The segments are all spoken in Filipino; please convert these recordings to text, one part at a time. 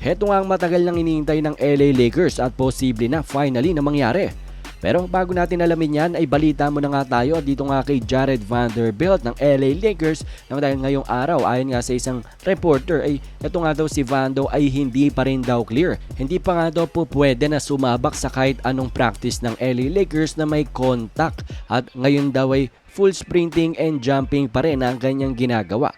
Heto nga ang matagal nang iniintay ng LA Lakers at posible na finally na mangyari. Pero bago natin alamin yan ay balita mo na nga tayo dito nga kay Jared Vanderbilt ng LA Lakers nang dahil ngayong araw ayon nga sa isang reporter ay ito nga daw si Vando ay hindi pa rin daw clear. Hindi pa nga daw po pwede na sumabak sa kahit anong practice ng LA Lakers na may contact at ngayon daw ay full sprinting and jumping pa rin ang kanyang ginagawa.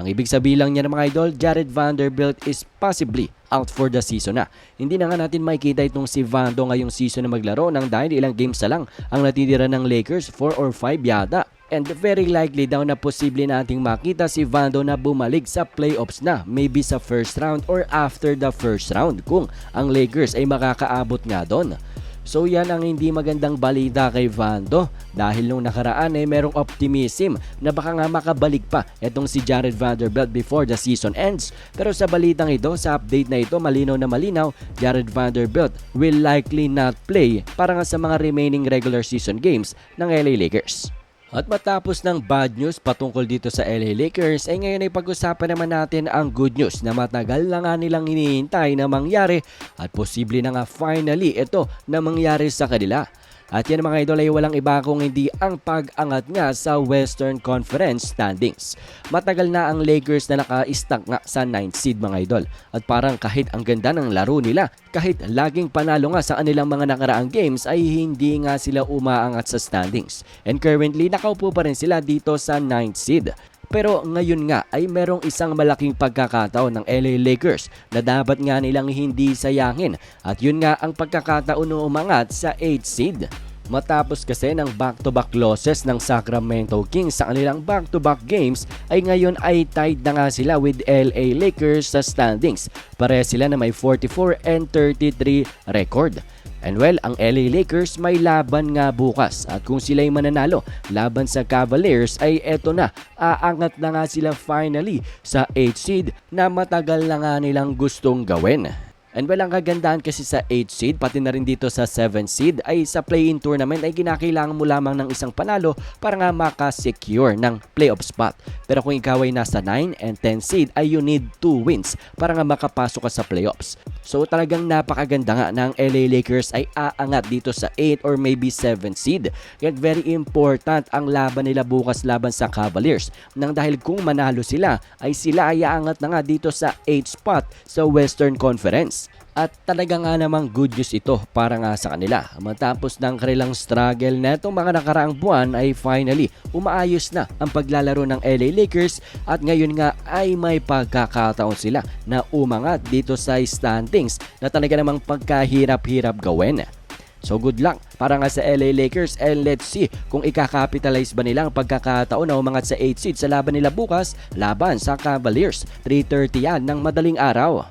Ang ibig sabihin lang niya ng mga idol, Jared Vanderbilt is possibly out for the season na. Hindi na nga natin makikita itong si Vando ngayong season na maglaro nang dahil ilang games na lang ang natitira ng Lakers, 4 or 5 yata. And very likely daw na posible nating makita si Vando na bumalik sa playoffs na, maybe sa first round or after the first round kung ang Lakers ay makakaabot nga doon. So yan ang hindi magandang balita kay Vando dahil nung nakaraan ay merong optimism na baka nga makabalik pa itong si Jared Vanderbilt before the season ends. Pero sa balitang ito, sa update na ito, malinaw na malinaw, Jared Vanderbilt will likely not play para nga sa mga remaining regular season games ng LA Lakers. At matapos ng bad news patungkol dito sa LA Lakers, ay ngayon ay pag-usapan naman natin ang good news na matagal na nga nilang hinihintay na mangyari at posible na nga finally ito na mangyari sa kanila. At yan mga idol ay walang iba kung hindi ang pag-angat nga sa Western Conference standings. Matagal na ang Lakers na naka-stack nga sa 9th seed mga idol. At parang kahit ang ganda ng laro nila, kahit laging panalo nga sa kanilang mga nakaraang games ay hindi nga sila umaangat sa standings. And currently nakaupo pa rin sila dito sa 9th seed. Pero ngayon nga ay merong isang malaking pagkakataon ng LA Lakers na dapat nga nilang hindi sayangin at yun nga ang pagkakataon na umangat sa 8th seed. Matapos kasi ng back-to-back losses ng Sacramento Kings sa kanilang back-to-back games ay ngayon ay tied na nga sila with LA Lakers sa standings. Pare sila na may 44 and 33 record. And well, ang LA Lakers may laban nga bukas at kung sila'y mananalo laban sa Cavaliers ay eto na, aangat na nga sila finally sa 8 seed na matagal na nga nilang gustong gawin. And well, kagandahan kasi sa 8 seed, pati na rin dito sa 7 seed, ay sa play-in tournament ay kinakailangan mo lamang ng isang panalo para nga makasecure ng playoff spot. Pero kung ikaw ay nasa 9 and 10 seed, ay you need 2 wins para nga makapasok ka sa playoffs. So talagang napakaganda nga ng LA Lakers ay aangat dito sa 8 or maybe 7 seed. Kaya very important ang laban nila bukas laban sa Cavaliers. Nang dahil kung manalo sila, ay sila ay aangat na nga dito sa 8 spot sa Western Conference. At talaga nga namang good news ito para nga sa kanila. Matapos ng kanilang struggle na itong mga nakaraang buwan ay finally umaayos na ang paglalaro ng LA Lakers at ngayon nga ay may pagkakataon sila na umangat dito sa standings na talaga namang pagkahirap-hirap gawin. So good luck para nga sa LA Lakers and let's see kung ikakapitalize ba nila ang pagkakataon na umangat sa 8 seed sa laban nila bukas laban sa Cavaliers. 3.30 yan ng madaling araw.